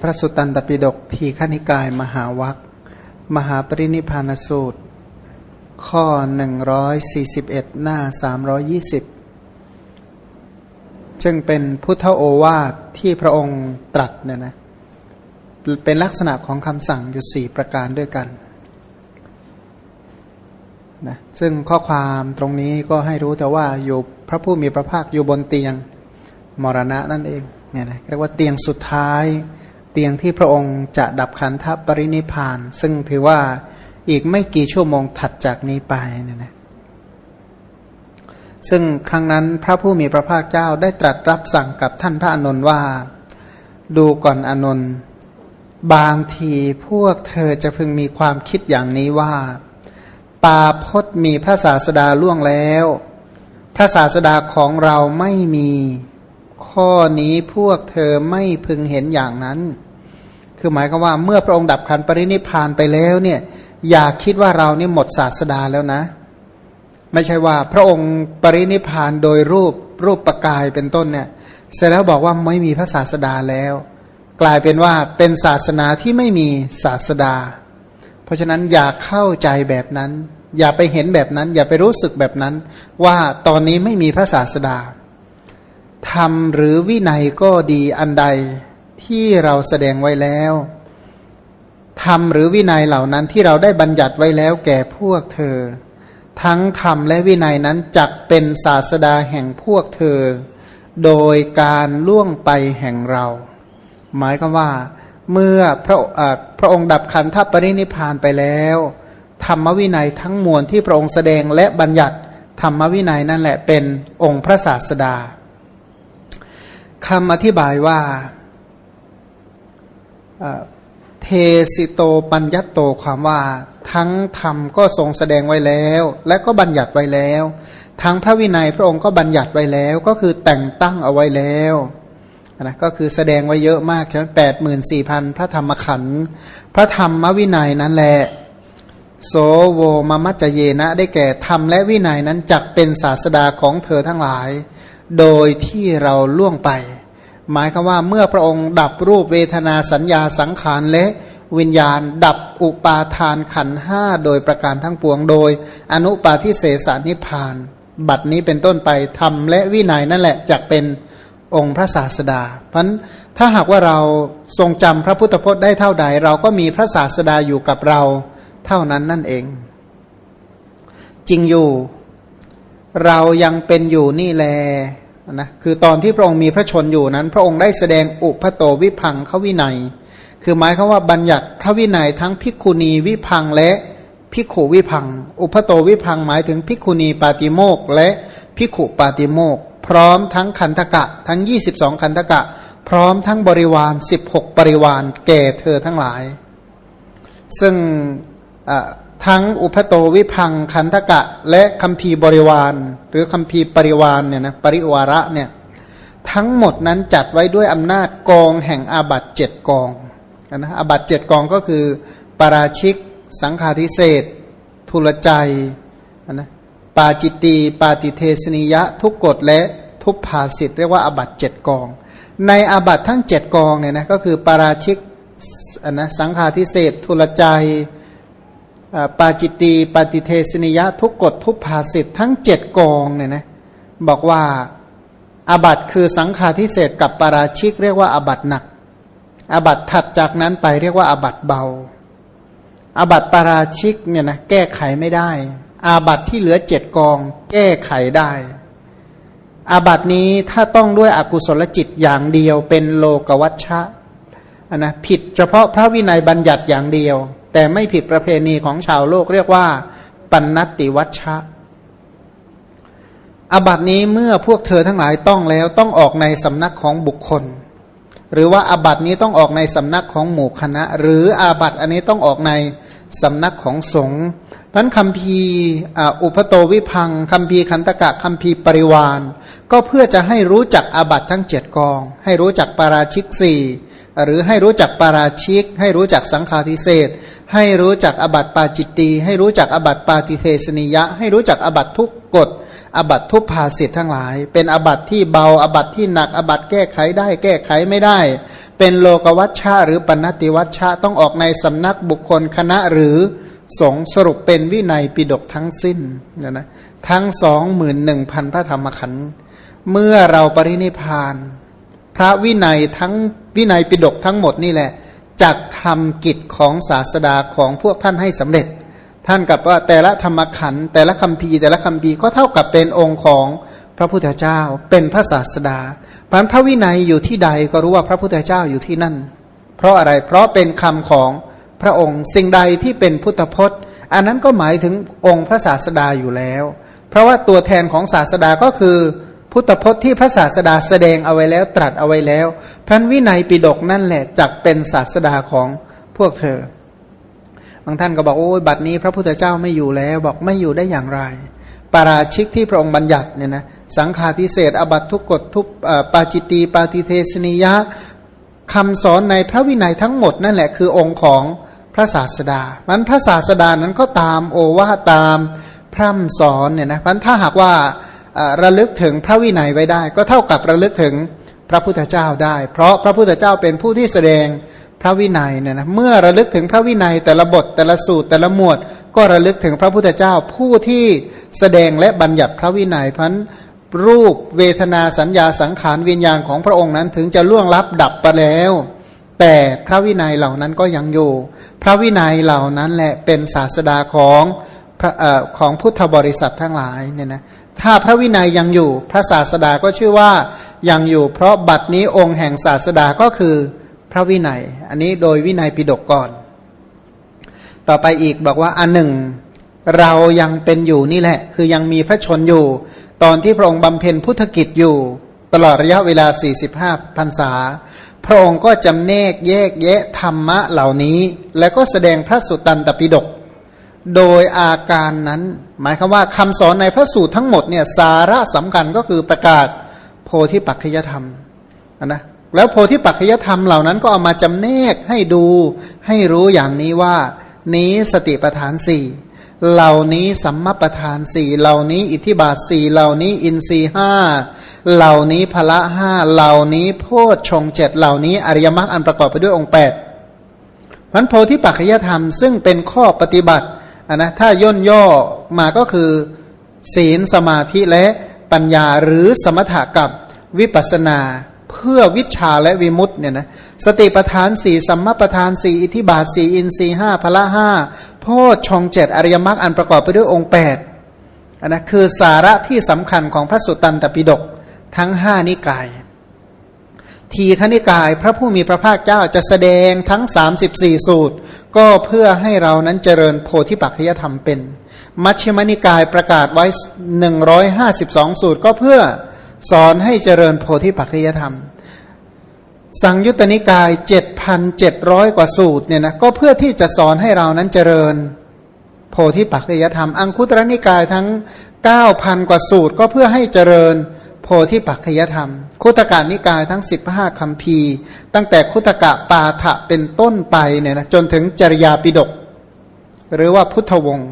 พระสุตตันตปิฎกทีขณิกายมหาวัคมหาปรินิพพานสูตร ข้อ 141 หน้า 320 จึงเป็นพุทธโอวาทที่พระองค์ตรัสเนี่ยนะเป็นลักษณะของคำสั่งอยู่สี่ประการด้วยกันนะซึ่งข้อความตรงนี้ก็ให้รู้แต่ว่าอยู่พระผู้มีพระภาคอยู่บนเตียงมรณะนั่นเองเนี่ยนะเรียกว่าเตียงสุดท้าย เตียงที่พระองค์จะดับขันธปรินิพาน ซึ่งถือว่าอีกไม่กี่ชั่วโมงถัดจากนี้ไปเนี่ยนะซึ่งครั้งนั้นพระผู้มีพระภาคเจ้าได้ตรัสรับสั่งกับท่านพระอานนว่า ดูก่อนอานนบางทีพวกเธอจะพึงมีความคิดอย่างนี้ว่า ปาพจมีพระศาสดาล่วงแล้ว พระศาสดาของเราไม่มี ข้อนี้พวกเธอไม่พึงเห็นอย่างนั้น คือหมายความว่าเมื่อพระองค์ดับขันปรินิพานไปแล้วเนี่ยอย่าคิดว่าเรานี่หมดศาสดาแล้วนะ ไม่ใช่ว่าพระองค์ปรินิพานโดยรูปรูปประกายเป็นต้นเนี่ยเสร็จแล้วบอกว่าไม่มีพระศาสดาแล้ว กลายเป็นว่าเป็นศาสนาที่ไม่มีศาสดา เพราะฉะนั้นอย่าเข้าใจแบบนั้น อย่าไปเห็นแบบนั้น อย่าไปรู้สึกแบบนั้น ว่าตอนนี้ไม่มีพระศาสดา ธรรมหรือวินัยก็ดีอันใดที่เราแสดงไว้แล้วธรรมหรือวินัยเหล่านั้นที่เราได้บัญญัติไว้แล้วแก่พวกเธอ ทั้งธรรมและวินัยนั้นจักเป็นศาสดาแห่งพวกเธอ โดยการล่วงไปแห่งเรา หมายก็ว่า เมื่อพระพระองค์ดับขันธปรินิพานไปแล้ว ธรรมวินัยทั้งมวลที่พระองค์แสดงและบัญญัติธรรมวินัยนั่นแหละเป็นองค์พระศาสดา คำอธิบายว่าเทสิโตปัญญโตความว่าทั้งธรรมก็ทรงแสดงไว้แล้ว และก็บัญญัติไว้แล้ว ทั้งพระวินัยพระองค์ก็บัญญัติไว้แล้ว ก็คือแต่งตั้งเอาไว้แล้วนะก็คือแสดงไว้เยอะมากใช่ไหมแปดหมื่นสี่พันพระธรรมขันธ์พระธรรมวินัยนั่นแหละโสโวมมัจเจนะได้แก่ธรรมและวินัยนั้นจักเป็นศาสดาของเธอทั้งหลาย โดยที่เราล่วงไป หมายคือว่าเมื่อพระองค์ดับรูปเวทนาสัญญาสังขารและวิญญาณ ดับอุปาทานขันห้าโดยประการทั้งปวงโดย อนุปาทิเสสานิพาน บัดนี้เป็นต้นไปทำและวินัยนั่นแหละจะเป็นองค์พระศาสดา เพราะถ้าหากว่าเราทรงจำพระพุทธพจน์ได้เท่าใด เราก็มีพระศาสดาอยู่กับเราเท่านั้นนั่นเอง จริงอยู่ เรายังเป็นอยู่นี่แลนะคือตอนที่พระองค์มีพระชนอยู่นั้น พระองค์ได้แสดงอุพโตวิพังเขาวินัย คือหมายคือว่าบัญญัติพระวินัยทั้งพิกุณีวิพังและพิขุวิพัง อุพโตวิพังหมายถึงพิกุณีปาติโมกและพิขุปาติโมกพร้อมทั้งคันธกะ ทั้ง 22 คันธกะ พร้อมทั้งบริวาร 16 บริวารแก่เธอทั้งหลาย ซึ่ง ทั้งอุพโตวิพังคันธกะ และคัมภีร์บริวาร หรือคัมภีร์ปริวารเนี่ยนะปริวาระเนี่ยทั้งหมดนั้นจัดไว้ด้วยอำนาจกองแห่งอาบัตเจ็ดกองนะอาบัตเจ็ดกองก็คือปาราชิก สังฆาทิเศษทุลใจนะปาจิตตีปาติเทสนิยะ ทุกกฎและทุกภาสิทธ์เรียกว่าอาบัตเจ็ดกอง ในอาบัตทั้งเจ็ดกองเนี่ยนะก็คือปาราชิกนะสังฆาทิเศษทุลใจ ปาจิตตีปฏิเทสนิยะทุกกฎทุกภาสิทธ์ทั้งเจ็ดกองเนี่ยนะบอกว่าอาบัตคือสังฆาทิเศษกับปาราชิก เรียกว่าอาบัตหนักอาบัตถัดจากนั้นไปเรียกว่าอาบัตเบาอาบัตปาราชิกเนี่ยนะแก้ไขไม่ได้ อาบัตที่เหลือเจ็ดกอง แก้ไขได้อาบัตนี้ถ้าต้องด้วยอกุศลจิตอย่างเดียวเป็นโลกวัชชะนะผิดเฉพาะพระวินัยบัญญัติอย่างเดียว แต่ไม่ผิดประเพณีของชาวโลกเรียกว่า ปันนติวัชชะอาบัตินี้เมื่อพวกเธอทั้งหลายต้องแล้วต้องออกในสำนักของบุคคล หรือว่าอาบัตินี้ต้องออกในสำนักของหมู่คณะ หรืออาบัติอันนี้ต้องออกในสำนักของสงฆ์พันคำพีอุปโตวิพังคำพีคันตกะคำพีปริวาน ก็เพื่อจะให้รู้จักอาบัติทั้งเจ็ดกอง ให้รู้จักปาราชิกสี่ หรือให้รู้จักปาราชิก ให้รู้จักสังฆาทิเศษให้รู้จักอบัตปาจิตตี ให้รู้จักอบัตปาติเทสนิยะ ให้รู้จักอบัตทุกกฎอบัตทุกภาสิทธ์ทั้งหลาย เป็นอบัตที่เบาอบัตที่หนักอบัตแก้ไขได้แก้ไขไม่ได้ เป็นโลกวัชชะหรือปณติวัชชะต้องออกในสำนักบุคคลคณะหรือสงสรุปเป็นวินัยปิดกทั้งสิ้นนะนะทั้งสองหมื่นหนึ่งพันพระธรรมขันธ์เมื่อเราปรินิพาน พระวินัยทั้งวินัยปิดกทั้งหมดนี่แหละจักทำกิจของศาสดาของพวกท่านให้สำเร็จ ท่านกับว่าแต่ละธรรมขันแต่ละคำพีแต่ละคำพีก็เท่ากับเป็นองค์ของพระพุทธเจ้าเป็นพระศาสดาเพราะฉะนั้นพระวินัยอยู่ที่ใดก็รู้ว่าพระพุทธเจ้าอยู่ที่นั่น เพราะอะไรเพราะเป็นคำของพระองค์สิ่งใดที่เป็นพุทธพจน์ อันนั้นก็หมายถึงองค์พระศาสดาอยู่แล้ว เพราะว่าตัวแทนของศาสดาก็คือ พุทธพจน์ที่พระศาสดาแสดงเอาไว้แล้วตรัสเอาไว้แล้วพันวินัยปิดกนั่นแหละจักเป็นศาสดาของพวกเธอ บางท่านก็บอกโอ้ยบัดนี้พระพุทธเจ้าไม่อยู่แล้วบอกไม่อยู่ได้อย่างไรปาราชิกที่พระองค์บัญญัติเนี่ยนะสังฆาทิเศษอบัตทุกกฎทุกปาจิตีปาติเทสนิยะคำสอนในพระวินัยทั้งหมดนั่นแหละคือองค์ของพระศาสดามันพระศาสดานั้นก็ตามโอวาตามพร่ำสอนเนี่ยนะมันถ้าหากว่า ระลึกถึงพระวินัยไว้ได้ ก็เท่ากับระลึกถึงพระพุทธเจ้าได้ เพราะพระพุทธเจ้าเป็นผู้ที่แสดงพระวินัยเนี่ยนะเมื่อระลึกถึงพระวินัยแต่ละบทแต่ละสูตรแต่ละหมวด ก็ระลึกถึงพระพุทธเจ้าผู้ที่แสดงและบัญญัติพระวินัยพันรูปเวทนาสัญญาสังขารวิญญาณของพระองค์นั้นถึงจะล่วงลับดับไปแล้ว แต่พระวินัยเหล่านั้นก็ยังอยู่ พระวินัยเหล่านั้นแหละเป็นศาสดาของพระของพุทธบริษัททั้งหลายเนี่ยนะ ถ้าพระวินัยยังอยู่ พระศาสดาก็ชื่อว่ายังอยู่ เพราะบัดนี้องค์แห่งศาสดาก็คือพระวินัย อันนี้โดยวินัยปิดกก่อน ต่อไปอีกบอกว่าอันหนึ่ง เรายังเป็นอยู่นี่แหละ คือยังมีพระชนอยู่ ตอนที่พระองค์บำเพ็ญพุทธกิจอยู่ ตลอดระยะเวลา 45พรรษา พระองค์ก็จำแนกแยกแยะธรรมะเหล่านี้ แล้วก็แสดงพระสุตตันตปิฎกโดยอาการนั้น หมายคือว่าคำสอนในพระสูตรทั้งหมดเนี่ยสาระสำคัญก็คือประกาศโพธิปัจจยธรรมนะแล้วโพธิปัจจยธรรมเหล่านั้นก็เอามาจำแนกให้ดูให้รู้อย่างนี้ว่า นี้สติปทานสี่เหล่านี้สัมมาประธานสี่เหล่านี้อิทธิบาทสี่เหล่านี้อินทรีห้าเหล่านี้พละห้าเหล่านี้โพชฌงเจ็ดเหล่านี้อริยมรรคอันประกอบไปด้วยองค์แปดมันโพธิปัจจยธรรมซึ่งเป็นข้อปฏิบัติะนะถ้าย่นย่อมาก็คือ ศีลสมาธิและปัญญาหรือสมถะกับวิปัสนา เพื่อวิชาและวิมุตต์เนี่ยนะสติปทานสี่สัมมาปทานสี่อิทิบาทสี่อินทรีห้าพละห้าโพชฌงเจ็ดอริยมรรคอันประกอบไปด้วยองค์แปดนนะคือสาระที่สำคัญของพระสุตตันตปิฎกทั้งห้านิกาย ทีฆนิกาย พระผู้มีพระภาคเจ้าจะแสดงทั้ง 34 สูตร ก็เพื่อให้เรานั้นเจริญโพธิปัจจยธรรมเป็น มัชฌิมนิกายประกาศไว้ 152 สูตร ก็เพื่อสอนให้เจริญโพธิปัจจยธรรม สังยุตตนิกายเจ็ดพันเจ็ดร้อยกว่าสูตรเนี่ยนะก็เพื่อที่จะสอนให้เรานั้นเจริญโพธิปัจจยธรรม อังคุตรนิกายทั้งเก้าพันกว่าสูตร ก็เพื่อให้เจริญ พธิปัจจยธรรม คุตกานิกายทั้งสิบห้าคำพีตั้งแต่คุตกะปาฐะเป็นต้นไปเนี่ยนะจนถึงจริยาปิดก หรือว่าพุทธวงศ์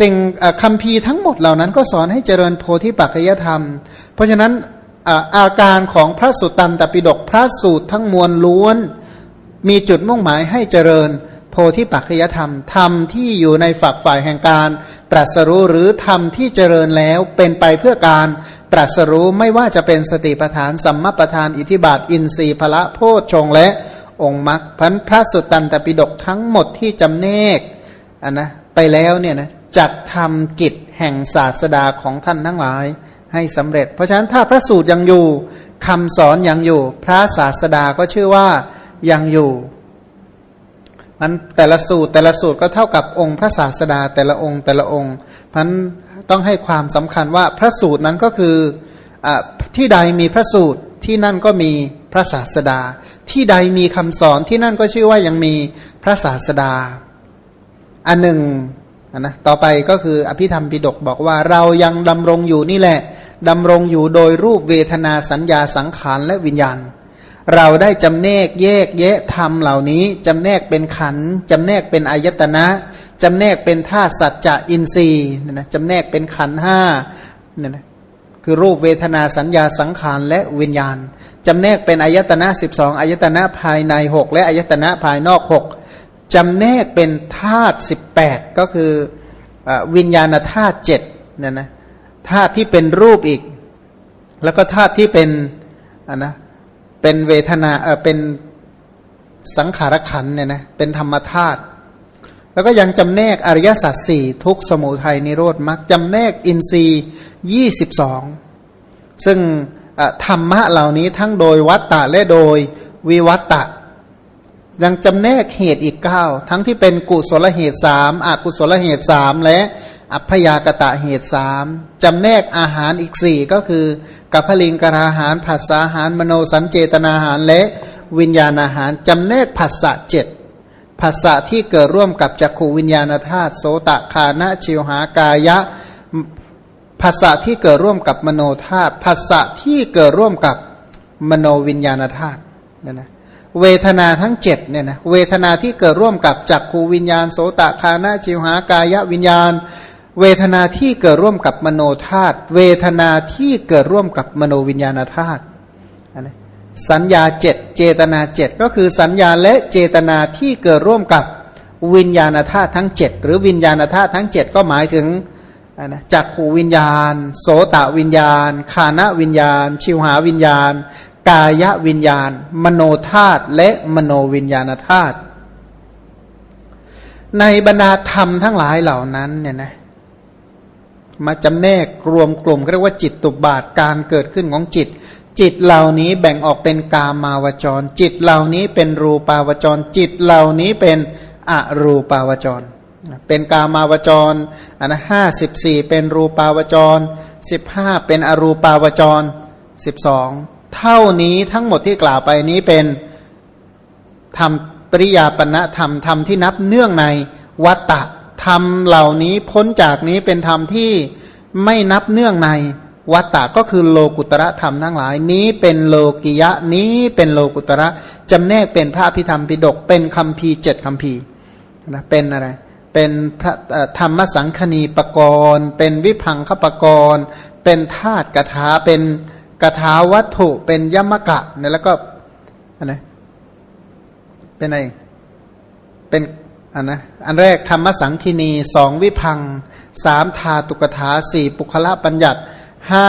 สิ่งคำพีทั้งหมดเหล่านั้นก็สอนให้เจริญโพธิปัจจยธรรม เพราะฉะนั้นอาการของพระสุตตันตปิฎกพระสูตรทั้งมวลล้วน มีจุดมุ่งหมายให้เจริญ โพธิปัจจยธรรมธรรมที่อยู่ในฝักฝ่ายแห่งการ ตรัสรู้หรือธรรมที่เจริญแล้วเป็นไปเพื่อการตรัสรู้ไม่ว่าจะเป็นสติปัฏฐานสัมมาปัฏฐานอิทิบาทอินทรีย์พละโพชฌงและองค์มรรคพันพระสุตตันตปิฎกทั้งหมดที่จำเนกอันนะไปแล้วเนี่ยนะจักทำกิจแห่งศาสดาของท่านทั้งหลายให้สำเร็จ เพราะฉะนั้นถ้าพระสูตรยังอยู่คำสอนยังอยู่ พระศาสดาก็ชื่อว่ายังอยู่ มันแต่ละสูตรแต่ละสูตรก็เท่ากับองค์พระศาสดาแต่ละองค์แต่ละองค์พันต้องให้ความสำคัญว่าพระสูตรนั้นก็คืออที่ใดมีพระสูตรที่นั่นก็มีพระศาสดา ที่ใดมีคำสอนที่นั่นก็ชื่อว่ายังมีพระศาสดา อันหนึ่งนะต่อไปก็คืออภิธรรมปิดกบอกว่าเรายังดำรงอยู่นี่แหละดำรงอยู่โดยรูปเวทนาสัญญาสังขารและวิญญาณ เราได้จำแนกแยกแยะธรรมเหล่านี้จำแนกเป็นขันจำแนกเป็นอายตนะจำแนกเป็นธาตุสัจจะอินทรีย์นะจำแนกเป็นขันห้าเนี่ยนะคือรูปเวทนาสัญญาสังขารและวิญญาณจำแนกเป็นอายตนะสิบสองอายตนะภายในหกและอายตนะภายนอกหกจำแนกเป็นธาตุสิบแปดก็คือออวิญญาณธาตุเจ็ดเนี่ยนะธาตุที่เป็นรูปอีก แล้วก็ธาตุที่เป็นอะนะ เป็นเวทนาเออเป็นสังขารขันเนี่ยนะเป็นธรรมธาตุแล้วก็ยังจำแนกอริยสัจสี่ทุกสมุทัยนิโรธมรรคจำแนกอินทรีย์ยี่สิบสองซึ่งธรรมะเหล่านี้ทั้งโดยวัตตะและโดยวิวัตตะ ยังจำแนกเหตุอีกเก้าทั้งที่เป็นกุศลเหตุสามอกุศลเหตุสามและ อัพยากตะเหตุสามจำแนกอาหารอีกสี่ก็คือ กัพพลิงกราหารผัสสาหารมโนสัญเจตนาหารและวิญญาณอาหารจำแนกผัสสะเจ็ดผัสสะที่เกิดร่วมกับจักขูวิญญาณธาตุโสตะคานะชิวหากายะผัสสะที่เกิดร่วมกับมโนธาตุผัสสะที่เกิดร่วมกับมโนวิญญาณธาตุเนี่ยนะเวทนาทั้งเจ็ดเนี่ยนะเวทนาที่เกิดร่วมกับจักขูวิญญาณโสตคานาจิวหากายวิญญาณ เวทนาที่เกิดร่วมกับมโนธาตุเวทนาที่เกิดร่วมกับมโนวิญญาณธาตุนนี้สัญญาเจ็ดเจตนาเจ็ดก็คือสัญญาและเจตนาที่เกิดร่วมกับวิญญาณธาตุทั้งเจ็ดหรือวิญญาณธาตุทั้งเจ็ดก็หมายถึงนะจักขูวิญญาณ โสตวิญญาณคานะวิญญาณ ชิวหาวิญญาณ กายวิญญาณ มโนธาตุและมโนวิญญาณธาตุในบรรดาธรรมทั้งหลายเหล่านั้นเนี่ยนะ มาจำแนกรวมกลุ่มเรียกว่าจิตตุบาทการเกิดขึ้นของจิต จิตเหล่านี้แบ่งออกเป็นกามาวจร จิตเหล่านี้เป็นรูปาวจร จิตเหล่านี้เป็นอรูปาวจร เป็นกามาวจรอันนะห้าสิบสี่เป็นรูปาวจรสิบห้าเป็นอรูปาวจรสิบสองเท่านี้ทั้งหมดที่กล่าวไปนี้เป็นธรรมปริยาปณะธรรมธรรมที่นับเนื่องในวัตตะ ธรรมเหล่านี้พ้นจากนี้เป็นธรรมที่ไม่นับเนื่องในวัตตะก็คือโลกุตระธรรมทั้งหลาย นี้เป็นโลกิยะนี้เป็นโลกุตระจำแนกเป็นพระพิธรรมปิฎกเป็นคำพีเจ็ดคำพีนะเป็นอะไร เป็นพระธรรมสังคณีปกรณ์เป็นวิพังคปกรณ์เป็นธาตุกถาเป็นกถาวัตถุเป็นยมกะเนี่ยแล้วก็อันไหนเป็นอะไรเป็น อันนะอันแรกธรรมสังคีนีสองวิพังสามธาตุกถาสี่ปุคละปัญญัติห้า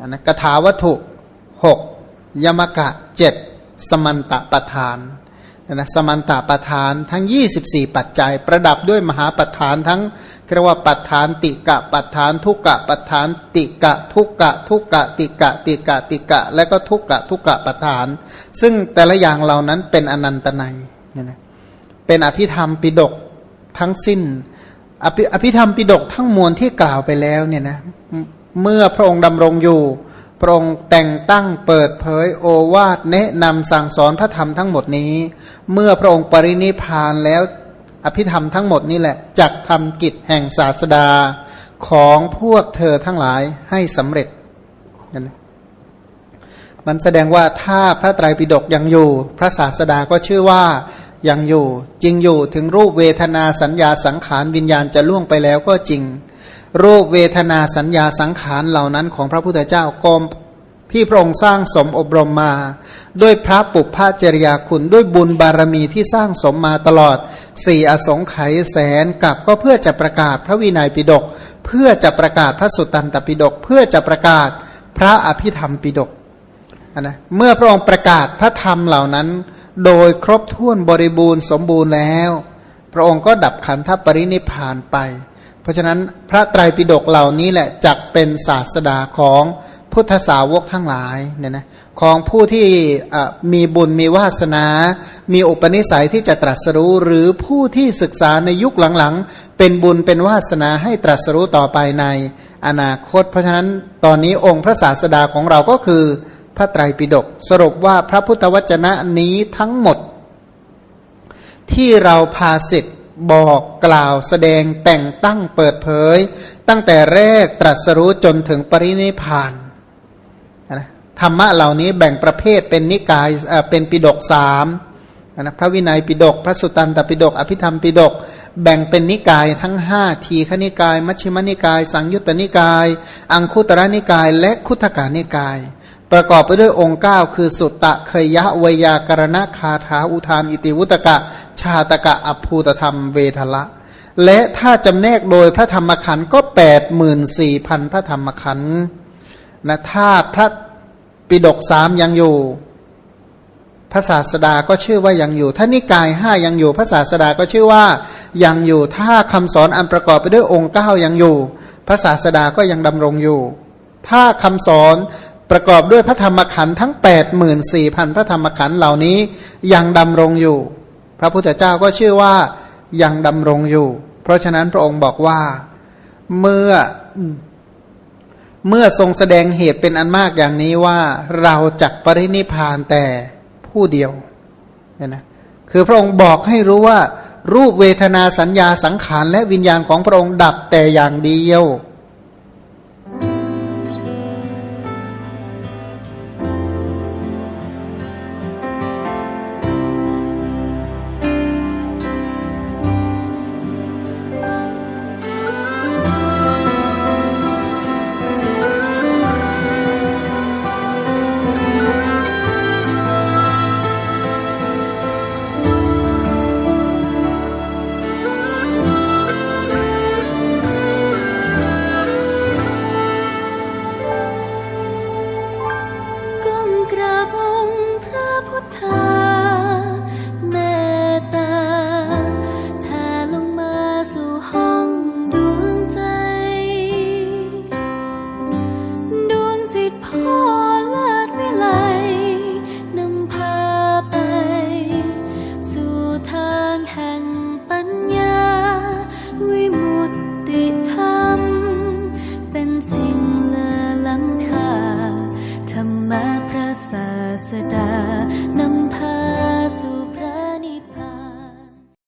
อันนะกถาวัตถุหกยมกะเจ็ดสมันตะประธานนะสมันตะประธานทั้ง 24 ปัจจัย ประดับด้วยมหาปัฏฐานทั้งเรียกว่าปัฏฐานติกะปัฏฐานทุกกะปัฏฐานติกะทุกกะทุกกะติกะติกะติกะ และก็ทุกกะทุกกะปัฏฐาน ซึ่งแต่ละอย่างเหล่านั้นเป็นอนันตนัยเนี่ยนะ เป็นอภิธรรมปิดกทั้งสิ้น อภิอภิธรรมปิดกทั้งมวลที่กล่าวไปแล้วเนี่ยนะเมื่อพระองค์ดำรงอยู่ พระองค์แต่งตั้งเปิดเผยโอวาทแนะนำสั่งสอนพระธรรมทั้งหมดนี้ เมื่อพระองค์ปรินิพานแล้วอภิธรรมทั้งหมดนี่แหละจักทำกิจแห่งศาสดาของพวกเธอทั้งหลายให้สำเร็จนั่นมันแสดงว่าถ้าพระไตรปิฎกยังอยู่ พระศาสดาก็ชื่อว่า ยังอยู่จริงอยู่ถึงรูปเวทนาสัญญาสังขารวิญญาณจะล่วงไปแล้วก็จริง รูปเวทนาสัญญาสังขารเหล่านั้นของพระพุทธเจ้ากรมที่พระองค์สร้างสมอบรมมา ด้วยพระปุพพจริยาคุณด้วยบุญบารมีที่สร้างสมมาตลอดสี่อสงไขยแสนกับก็เพื่อจะประกาศพระวินัยปิฎกเพื่อจะประกาศพระสุตตันตปิฎกเพื่อจะประกาศพระอภิธรรมปิฎก นะเมื่อพระองค์ประกาศพระธรรมเหล่านั้น โดยครบถ้วนบริบูรณ์สมบูรณ์แล้ว พระองค์ก็ดับขันธปรินิพานไป เพราะฉะนั้นพระไตรปิฎกเหล่านี้แหละจักเป็นศาสดาของพุทธสาวกทั้งหลายเนี่ยนะของผู้ที่มีบุญมีวาสนา มีอุปนิสัยที่จะตรัสรู้หรือผู้ที่ศึกษาในยุคหลังๆ เป็นบุญเป็นวาสนาให้ตรัสรู้ต่อไปในอนาคต เพราะฉะนั้นตอนนี้องค์พระศาสดาของเราก็คือ ระไตรปิฎกสรุปว่าพระพุทธวจนะนี้ทั้งหมด ที่เราพาสิทธิ์บอกกล่าวแสดงแต่งตั้งเปิดเผย ตั้งแต่แรกตรัสรู้จนถึงปรินิพานนะธรรมะเหล่านี้แบ่งประเภทเป็นนิกายเป็นปิฎกสามนะพระวินัยปิฎกพระสุตตันตปิฎกอภิธรรมปิฎกแบ่งเป็นนิกายทั้งห้าทีฆนิกาย มัชฌิมนิกาย สังยุตตนิกาย อังคุตระนิกาย และคุตกานิกาย ประกอบไปด้วยองค์ 9 คือสุตตะเคยยะเวยากรณะคาถาอุทานอิติวุตกะ ชาตกะอัภูตธรรมเวทละ และถ้าจำแนกโดยพระธรรมขันธ์ก็แปดหมื่นสี่พันพระธรรมขันธ์นะถ้าพระปิดกสามยังอยู่ พระศาสดาก็ชื่อว่ายังอยู่ ถ้านิกายห้ายังอยู่ พระศาสดาก็ชื่อว่ายังอยู่ ถ้าคำสอนอันประกอบไปด้วยองค์เก้ายังอยู่ พระศาสดาก็ยังดำรงอยู่ ถ้าคำสอน ประกอบด้วยพระธรรมขันธ์ทั้ง 8 4 0 0 0พันพระธรรมขันธ์เหล่านี้ยังดำรงอยู่ พระพุทธเจ้าก็ชื่อว่ายังดำรงอยู่ เพราะฉะนั้นพระองค์บอกว่าเมื่อเมื่อทรงแสดงเหตุเป็นอันมากอย่างนี้ว่าเราจักปรินิพพานแต่ผู้เดียวเนี่ยนะคือพระองค์บอกให้รู้ว่า รูปเวทนาสัญญาสังขารและวิญญาณของพระองค์ดับแต่อย่างเดียว